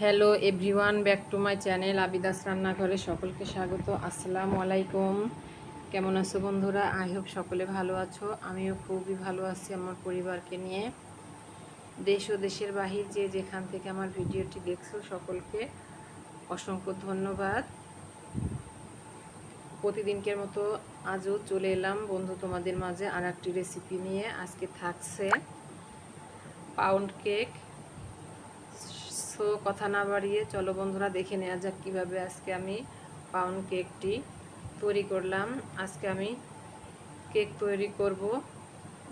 Hello everyone back to my channel Abida's রান্নাঘরে সকলকে স্বাগত, আসসালামু আলাইকুম। কেমন আছো বন্ধুরা? আই হোপ সকলে ভালো আছো। আমিও খুবই ভালো আছি আমার পরিবারকে নিয়ে। দেশ ও দেশের বাহির যে যেখান থেকে আমার ভিডিওটি দেখছ সকলকে অসংখ্য ধন্যবাদ। প্রতিদিনকের মতো আজও চলে এলাম বন্ধু তোমাদের মাঝে আর রেসিপি নিয়ে। আজকে থাকছে পাউন্ড কেক সো, কথা না বাড়িয়ে চলো বন্ধুরা দেখে নেওয়া যাক কীভাবে আজকে আমি পাউন্ড কেকটি তৈরি করলাম। আজকে আমি কেক তৈরি করব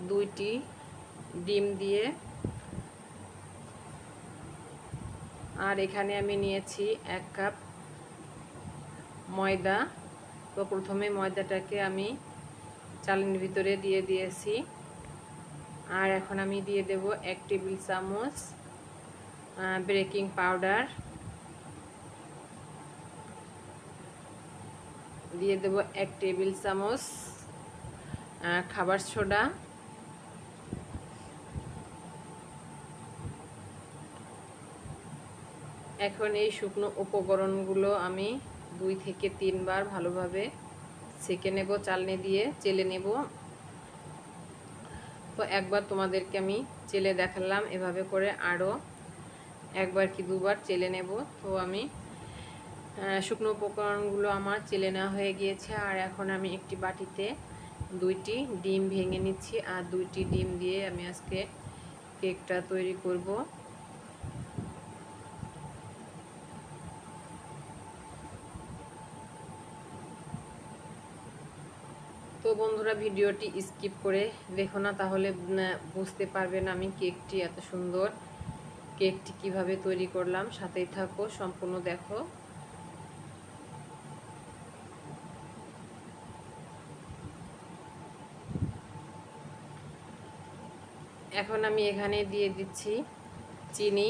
দুইটি ডিম দিয়ে। আর এখানে আমি নিয়েছি এক কাপ ময়দা। তো প্রথমে ময়দাটাকে আমি চালের ভিতরে দিয়ে দিয়েছি। আর এখন আমি দিয়ে দেব এক টেবিল চামচ বেকিং পাউডার। দিয়ে দেব এক টেবিল চামচ খাবার সোডা। এখন এই শুকনো উপকরণগুলো আমি দুই থেকে তিনবার ভালোভাবে সেকে নেব চালনি দিয়ে, চেলে নেব। তো একবার তোমাদেরকে আমি চেলে দেখালাম, এভাবে করে আরও একবার কি দুবার চেলে নেব। তো আমি শুকনো উপকরণগুলো আমার চেলে নেওয়া হয়ে গিয়েছে। আর এখন আমি একটি বাটিতে দুইটি ডিম ভেঙে নিচ্ছি আর দুইটি ডিম দিয়ে আমি আজকে কেকটা তৈরি করব। তো বন্ধুরা, ভিডিওটি স্কিপ করে দেখো না, তাহলে বুঝতে পারবেন আমি কেকটি এত সুন্দর কেকটি কীভাবে তৈরি করলাম সাথেই থাকো, সম্পূর্ণ দেখো। এখন আমি এখানে দিয়ে দিচ্ছি চিনি।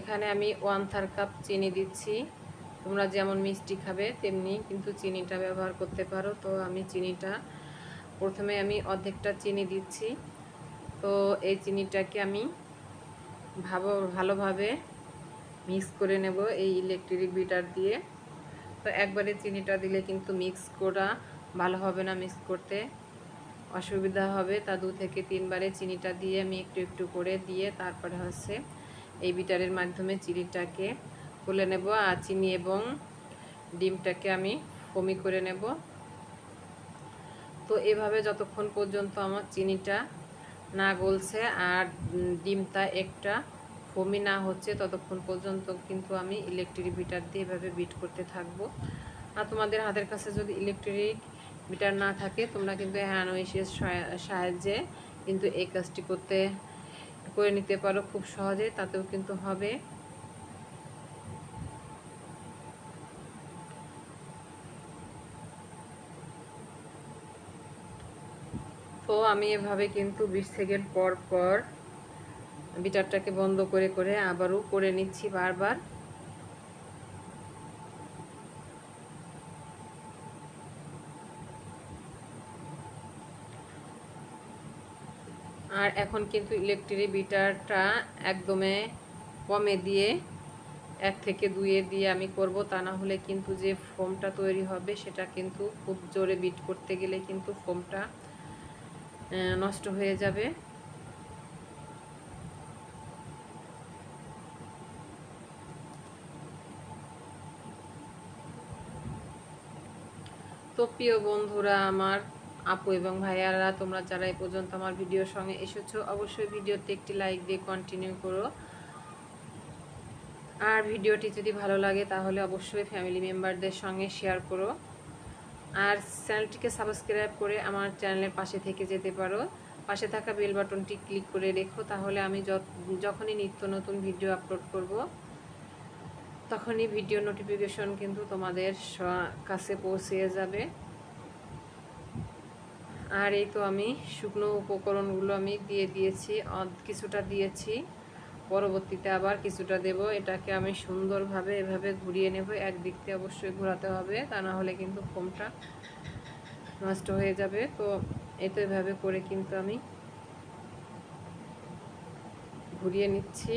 এখানে আমি ওয়ান থার কাপ চিনি দিচ্ছি। তোমরা যেমন মিষ্টি খাবে, তেমনি কিন্তু চিনিটা ব্যবহার করতে পারো। তো আমি চিনিটা, প্রথমে আমি অর্ধেকটা চিনি দিচ্ছি। তো এই চিনিটাকে আমি ভালো, ভালোভাবে মিক্স করে নেব এই ইলেকট্রিক বিটার দিয়ে। তো একবারে চিনিটা দিলে কিন্তু মিক্স করা ভালো হবে না মিক্স করতে। অসুবিধা হবে তা দু থেকে তিনবারে চিনিটা দিয়ে আমি একটু একটু করে দিয়ে তারপরে হচ্ছে এই বিটারের মাধ্যমে চিনিটাকে খুলে নেব আর চিনি এবং ডিমটাকে আমি ফমি করে নেব। তো এভাবে যতক্ষণ পর্যন্ত আমার চিনিটা না গলছে আর ডিমটা একটা ফমি না হচ্ছে ততক্ষণ পর্যন্ত কিন্তু আমি ইলেকট্রিক বিটার দিয়ে এভাবে বিট করতে থাকব। আর তোমাদের হাতের কাছে যদি ইলেকট্রিক বিটার না থাকে, তোমরা কিন্তু হ্যান্ড ওয়েসের সাহায্যে কিন্তু এই কাজটি করতে, করে নিতে পারো খুব সহজে, তাতেও কিন্তু হবে। তো আমি এভাবে কিন্তু বিশ সেকেন্ড পর পর বিটারটাকে বন্ধ করে করে আবারও করে নিচ্ছি বারবার। আর এখন কিন্তু ইলেকট্রিক বিটারটা একদমে কমে দিয়ে এক থেকে দুইয়ে দিয়ে আমি করব, তা না হলে কিন্তু যে ফোমটা তৈরি হবে সেটা কিন্তু খুব জোরে বিট করতে গেলে কিন্তু ফোমটা নষ্ট হয়ে যাবে। তো প্রিয় বন্ধুরা, আমার আপু এবং ভাইয়ারা, তোমরা যারা এই পর্যন্ত আমার ভিডিওর সঙ্গে এসেছ, অবশ্যই ভিডিওতে একটি লাইক দিয়ে কন্টিনিউ করো। আর ভিডিওটি যদি ভালো লাগে, তাহলে অবশ্যই ফ্যামিলি মেম্বারদের সঙ্গে শেয়ার করো। আর চ্যানেলটিকে সাবস্ক্রাইব করে আমার চ্যানেলের পাশে থেকে যেতে পারো। পাশে থাকা বেল বাটনটি ক্লিক করে রেখো, তাহলে আমি যখনই নিত্য নতুন ভিডিও আপলোড করব, তখনই ভিডিও নোটিফিকেশন কিন্তু তোমাদের কাছে পৌঁছে যাবে। আর এই তো আমি শুকনো উপকরণগুলো আমি দিয়ে দিয়েছি কিছুটা দিয়েছি। পরবর্তীতে আবার কিছুটা দেব। এটাকে আমি সুন্দরভাবে এভাবে ঘুরিয়ে নেব। একদিক থেকে অবশ্যই ঘোরাতে হবে, তা না হলে কিন্তু ফোমটা নষ্ট হয়ে যাবে। তো এই তো এভাবে করে কিন্তু আমি ঘুরিয়ে নিচ্ছি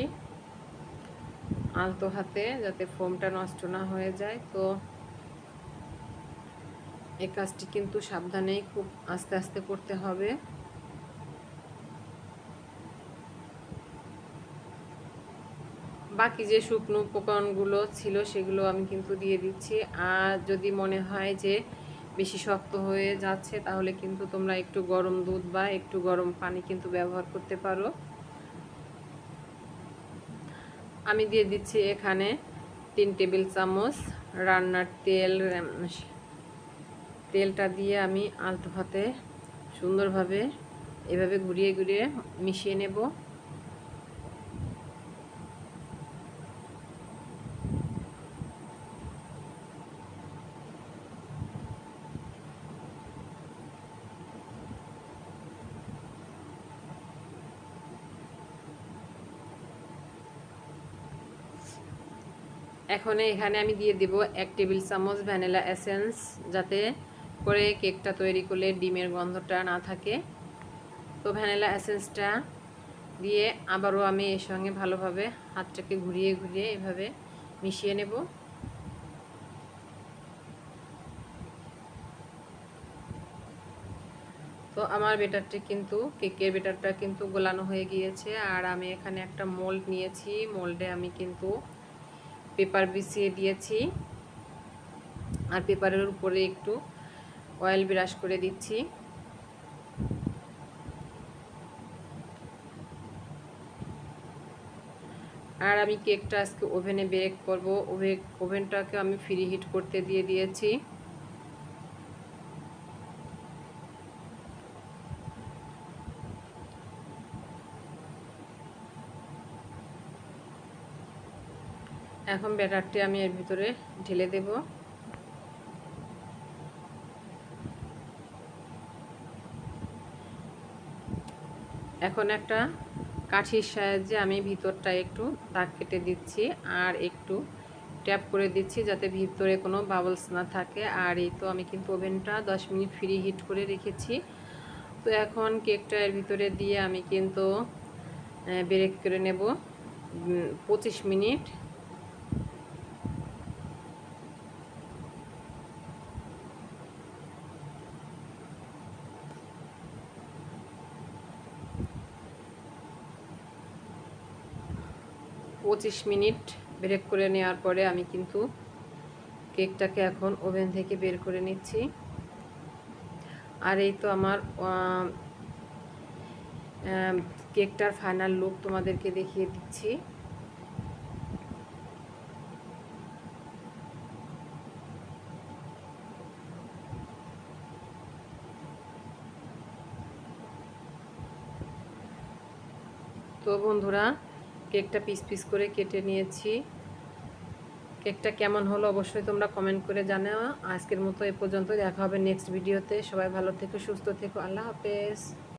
আলতো হাতে যাতে ফোমটা নষ্ট না হয়ে যায়। তো এই কাজটি কিন্তু সাবধানেই খুব আস্তে আস্তে করতে হবে। বাকি যে শুকনো উপকরণগুলো ছিল সেগুলো আমি কিন্তু দিয়ে দিচ্ছি। আর যদি মনে হয় যে বেশি শক্ত হয়ে যাচ্ছে, তাহলে কিন্তু তোমরা একটু গরম দুধ বা একটু গরম পানি কিন্তু ব্যবহার করতে পারো। আমি দিয়ে দিচ্ছি এখানে তিন টেবিল চামচ রান্নার তেল তেলটা দিয়ে আমি আলতো হাতে সুন্দরভাবে এভাবে ঘুরিয়ে ঘুরিয়ে মিশিয়ে নেব। এখন এখানে আমি দিয়ে দিব এক টেবিল চামচ ভ্যানিলা এসেন্স যাতে করে কেকটা তৈরি করলে ডিমের গন্ধটা না থাকে। তো ভ্যানিলা এসেন্সটা দিয়ে আবারও আমি এর সঙ্গে ভালোভাবে হাতটাকে ঘুরিয়ে ঘুরিয়ে এভাবে মিশিয়ে নেব। তো আমার বেটারটি কিন্তু, কেকের বেটারটা কিন্তু গোলানো হয়ে গিয়েছে। আর আমি এখানে একটা মোল্ড নিয়েছি। মোল্ডে আমি কিন্তু পেপার বিছিয়ে দিয়েছি আর পেপারের উপরে একটু অয়েল ব্রাশ করে দিচ্ছি। আর আমি কেকটা আজকে ওভেনে বেক করব। ওভে ওভেনটাকে আমি ফ্রি হিট করতে দিয়ে দিয়েছি। এখন ব্যাটারটি আমি এর ভিতরে ঢেলে দেব। এখন একটা কাঠির সাহায্যে আমি ভিতরটা একটু দাগ কেটে দিচ্ছি আর একটু ট্যাপ করে দিচ্ছি যাতে ভিতরে কোনো বাবলস না থাকে। আর এই তো আমি কিন্তু ওভেনটা 10 মিনিট ফ্রি হিট করে রেখেছি। তো এখন কেকটা এর ভিতরে দিয়ে আমি কিন্তু ব্রেক করে নেব। পঁচিশ মিনিট পঁচিশ মিনিট ব্রেক করে নেওয়ার পরে আমি কিন্তু কেকটাকে এখন ওভেন থেকে বের করে নিচ্ছি। আর এই তো আমার কেকটার ফাইনাল লুক তোমাদেরকে দেখিয়ে দিচ্ছি। তো বন্ধুরা কেকটা পিস পিস করে কেটে নিয়েছি। কেকটা কেমন হলো অবশ্যই তোমরা কমেন্ট করে জানাও। আজকের মতো এ পর্যন্ত দেখা হবে নেক্সট ভিডিওতে সবাই ভালো থেকো, সুস্থ থেকো। আল্লাহ হাফেজ।